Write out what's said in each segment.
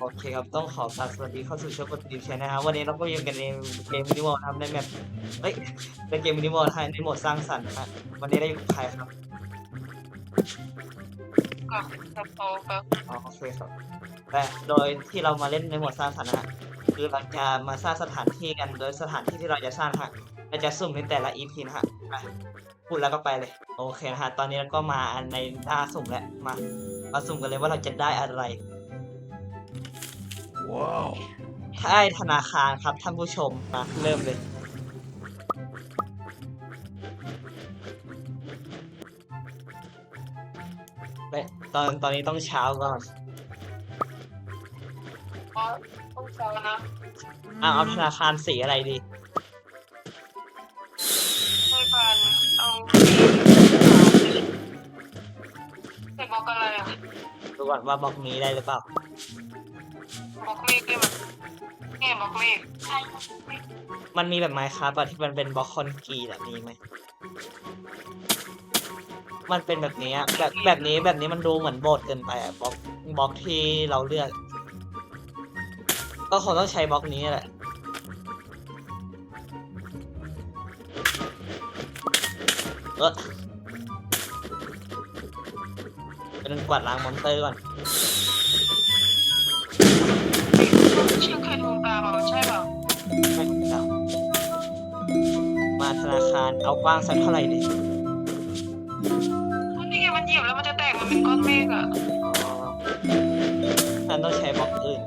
โอเคครับ ต้องขอกราบสวัสดีเข้าสู่ช่องกดติดแชร์นะครับวันนี้เราก็อยู่กันในเกมมินิมอลนะครับในแมปเฮ้ยในเกมมินิมอลไทยในโหมดสร้างสรรค์นะวันนี้ได้อยู่กับใครครับกับกับโตครับอ๋อโอเคครับแต่โดยที่เรามาเล่นในโหมดสร้างสรรค์นะฮะคือเราจะมาสร้างสถานที่กันโดยสถานที่ที่เราจะสร้างนะฮะเราจะสุ่มในแต่ละ EP นะฮะไปพูดแล้วก็ไปเลย โอเคนะฮะตอนนี้เราก็มาในหน้าสุ่มแล้วมา มาสุ่มกันเลยว่าเราจะได้อะไร ว้าวได้ธนาคารครับท่านผู้ชมมาเริ่มเลยเอ๊ะตอนตอนนี้ต้องเช้าก่อนเพราะต้องเช้านะอะเอาธนาคารสีอะไรดีให้พันเอาแต่บอกอะไรอะดูก่อนว่าบล็อกนี้ได้หรือเปล่า บอกเมฆได้ไหมแง่บอกเมฆมันมีแบบไมค์ครับที่มันเป็นบล็อกคอนกรีตแบบนี้ไหม มันเป็นแบบนี้อะแบบแบบนี้แบบนี้มันดูเหมือนโบสถ์เกินไปอะบล็อกบล็อกที่เราเลือก ก็คงต้องใช้บล็อกนี้แหละ เออเป็นกวาดล้างมอนเตอร์ก่อน ชื่อเคยดูตาเปล่าใช่เปล่าไม่เอามาธนาคารเอากว้างสักเท่าไหร่ดีนี่ไงมันเหยียบแล้วมันจะแตกมันเป็นก้อนเมฆอะอ๋อฉันต้องใช้บล็อกอื่น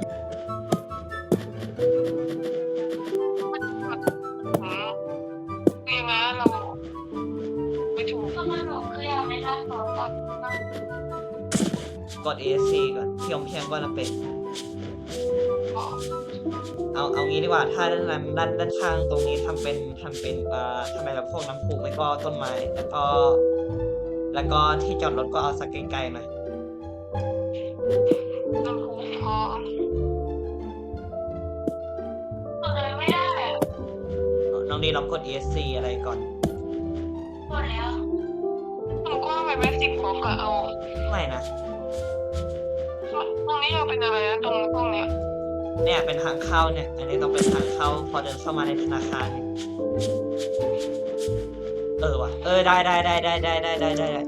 อืมคือยังไงเราไม่ถูกก็มันบอกคืออยากให้ได้ของก่อนกด ASC ก่อนเพียงเพียงก็จะเป็น เอาเอางี้ดีกว่า ถ้าด้านนั้นด้านด้านข้างตรงนี้ทำเป็นทำเป็นเอ่อทำเป็นแบบพวกน้ำพุไม่ก็ต้นไม้ แล้วก็ แล้วก็ที่จอดรถก็เอาสักไกลๆหน่อยน้ำพุพอกดเลยไม่ได้อะน้องดีลองกด ESC อะไรก่อนกดแล้วมันกว้างไปไหมสิบบล็อกอะเอา ไม่นะ ตรงนี้เราเป็นอะไรนะตรงตรงเนี้ย เนี่ยเป็นทางเข้าเนี่ย อันนี้ต้องเป็นทางเข้า พอเดินเข้ามาในธนาคารเนี่ยเออว่ะ เออได้ได้ได้ได้ได้ได้ได้ได้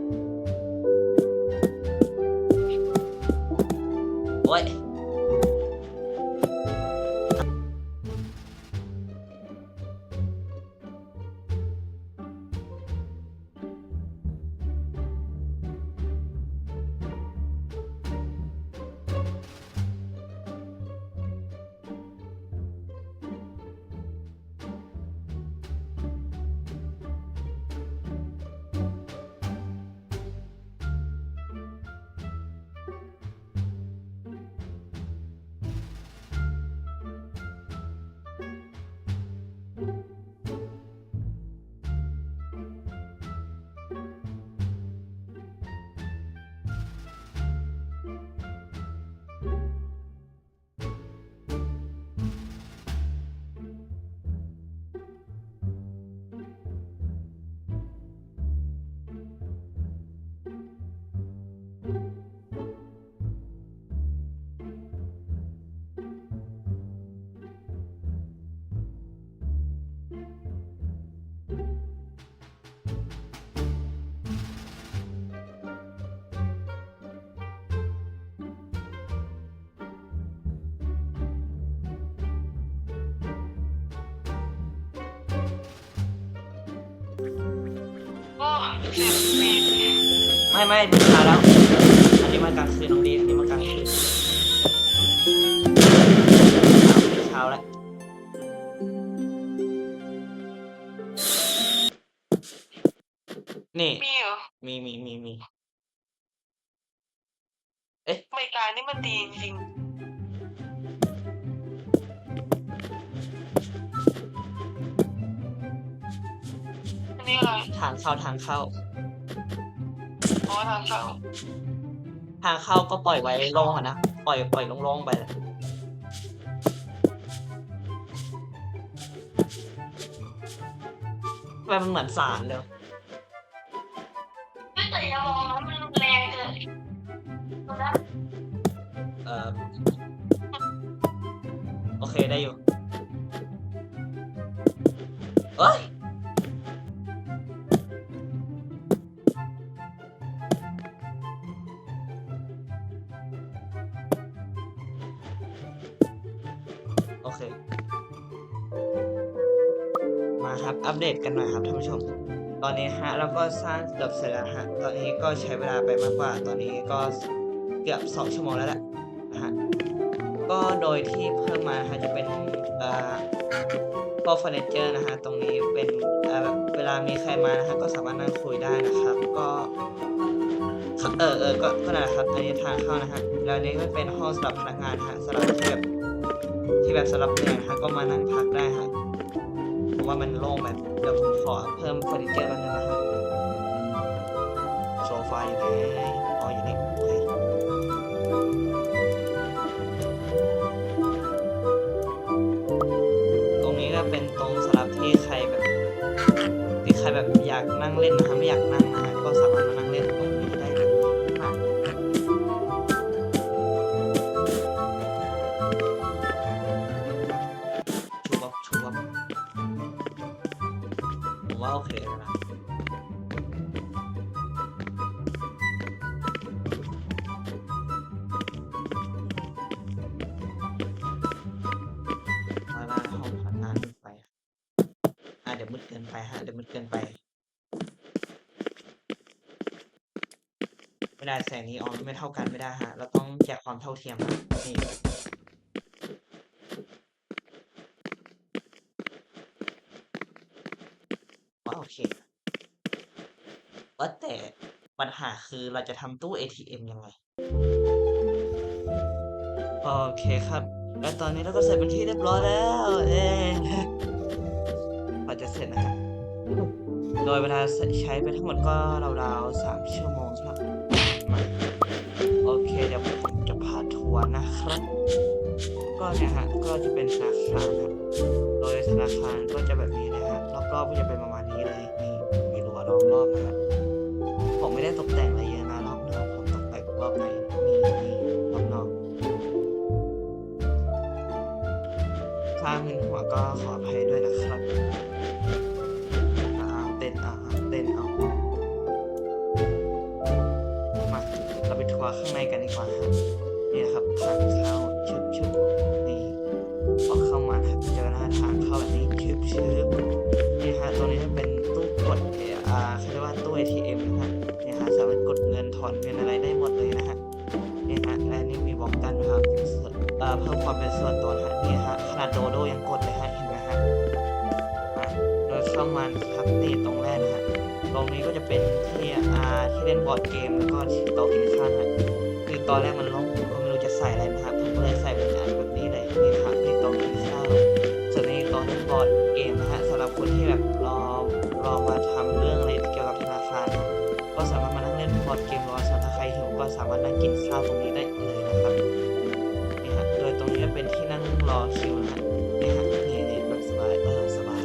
โอ้เจ็บปีดไม่ไม่มันช้าแล้ว อันนี้มันกลางคืนน้องดีอันนี้มันกลางคืนเช้าแล้วนี่ มีเหรอมีมีมีมีไม่การนี่มันดีจริงๆ อันนี้อะไรทางเข้าทางเข้า อ๋อทางเข้าทางเข้าก็ปล่อยไว้โล่งอะนะปล่อยปล่อยโล่งๆไปเลยทำไมมันเหมือนสารเลยไม่แต่อย่ามองนะมันแรงเกินกดได้เอ่อเคได้อยู่ โอเคมาครับอัปเดตกันหน่อยครับท่านผู้ชม ตอนนี้ฮะเราก็สร้างเกือบเสร็จแล้วฮะตอนนี้ก็ใช้เวลาไปมากกว่า ตอนนี้ก็เกือบสองชั่วโมงแล้วแหละนะฮะก็โดยที่เพิ่มมาฮะจะเป็นเอ่อพวกเฟอร์นิเจอร์นะฮะตรงนี้เป็นเอ่อเวลามีใครมานะฮะก็สามารถนั่งคุยได้นะครับ ก็เออเออก็ก็นั่นแหละครับอันนี้ทางเข้านะฮะแล้วนนี้ก็เป็นห้องสำหรับพนักงานนะฮะสำหรับที่แบบ ที่แบบสำหรับเนี่ยนะฮะก็มานั่งพักได้ฮะผมว่ามันโล่งแบบเดี๋ยวผมขอเพิ่มเฟอร์นิเจอร์มาหนึ่งนะฮะโซฟาอยู่ไหนอ๋ออยู่นี่โอเคตรงนี้ก็เป็นตรงสำหรับที่ใครแบบที่ใครแบบอยากนั่งเล่นนะฮะไม่อยากนั่ง ดี๋ยวมืดเกินไปฮะเดี๋ยวมืดเกินไปไม่ได้แสงนี้ออนไม่เท่ากันไม่ได้ฮะ เราต้องแจกความเท่าเทียมนี่ว่าโอเคว่าแต่ปัญหาคือเราจะทำตู้ ATM ยังไง โอเคครับ และตอนนี้เราก็เสร็จเป็นที่เรียบร้อยแล้ว เอ๊ะ ร็จนะฮะโดยเวลาใช้ไปทั้งหมดก็ราวๆสามชั่วโมงครับมโอเคเดี๋ยวผมจะพาทัวร์นะครับ ก็เนี่ยฮะก็จะเป็นธนาคารครับโดยธนาคารก็จะแบบนี้นะฮะรอบๆก็จะเป็นประมาณนี้เลยนี่มีรั้วล้อมรอบนะฮะผมไม่ได้ตกแต่งอะไรเยอะนะรอบนอกผมตกแต่งรอบในนี่นี่รอบนอกถ้ามึนหัวก็ขอ อนเป็นอะไรได้หมดเลยนะฮะนี่ฮะและนี่มีบอกกันนะครับเอ่อเพิ่มความเป็นส่วนตัวนะฮะนี่ฮะขนาดโดโดยังกดเลยฮะเห็นไหมฮะโดยเข้ามาครับนี่ตรงแรกนะฮะตรงนี้ก็จะเป็นที่อาที่เล่นบอร์ดเกมแล้วก็ที่โต๊ะกินข้าวนฮะคือตอนแรกมันล่งผมก็ไม่รู้จะใส่อะไรนะครับผมก็เลยใส่เป็น อดเกมรอส่วนถ้าใครหิวก็สามารถนั่งกินข้าวตรงนี้ได้เลยนะครับนี่ฮะโดยตรงนี้เป็นที่นั่งรอคิวนะฮะนี่ฮะนี่นี่แบบสบายเออสบาย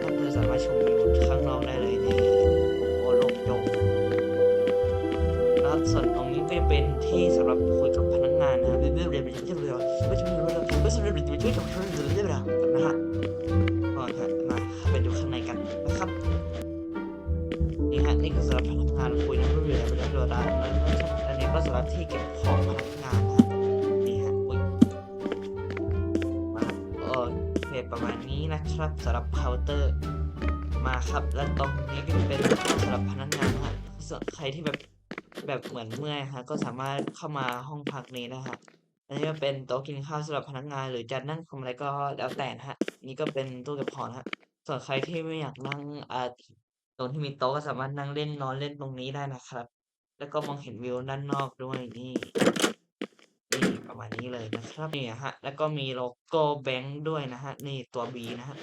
ท่านคือสามารถชมวิวข้างนอกได้เลยนี่โอ้โลมโยกแล้วส่วนตรงนี้ก็จะเป็นที่สำหรับคุยกับพนักงานนะฮะเรื่อยๆเรื่อยๆเรื่อยๆเรื่อยๆไม่ใช่เรื่อยๆไม่ใช่เรื่อยๆเรื่อยๆเรื่อยๆเรื่อยๆนะฮะ กานคุยนะเรื่อยๆเรื่อยๆเรื่อยๆแล้วอันนี้ก็สำหรับที่เก็บของพนักงานนะนี่ฮะอุ้ยมาโอเคประมาณนี้นะครับสำหรับเคาน์เตอร์มาครับ แล้วตรงนี้ก็จะเป็นห้องสำหรับพนักงานนะฮะส่วนใครที่แบบแบบเหมือนเมื่อยฮะก็สามารถเข้ามาห้องพักนี้นะฮะอันนี้ก็เป็นโต๊ะกินข้าวสำหรับพนักงาน หรือจะนั่งทำอะไรก็แล้วแต่นะฮะนี่ก็เป็นตู้เก็บของนะฮะส่วนใครที่ไม่อยากนั่งอ่า ตรงที่มีโต๊ะก็สามารถนั่งเล่นนอนเล่นตรงนี้ได้นะครับ แล้วก็มองเห็นวิวด้านนอกด้วยนี่นี่ประมาณนี้เลยนะครับนี่ฮะ แล้วก็มีโลโก้แบงค์ด้วยนะฮะ นี่ตัว B นะฮะ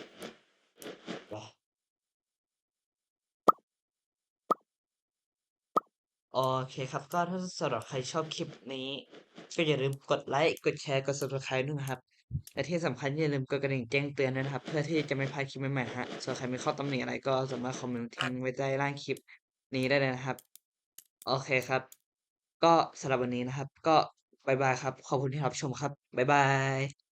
โอเคครับ ก็ถ้าสำหรับใครชอบคลิปนี้ ก็อย่าลืมกดไลค์ กดแชร์ กด subscribe ด้วยนะครับ และที่สำคัญอย่าลืมกดกระดิ่งแจ้งเตือนนะครับ เพื่อที่จะไม่พลาดคลิปใหม่ๆฮะส่วนใครมีข้อตำหนิอะไรก็สามารถคอมเมนต์ทิ้งไว้ใต้ล่างคลิปนี้ได้เลยนะครับ โอเคครับ ก็สำหรับวันนี้นะครับ ก็บายบายครับ ขอบคุณที่รับชมครับบายบาย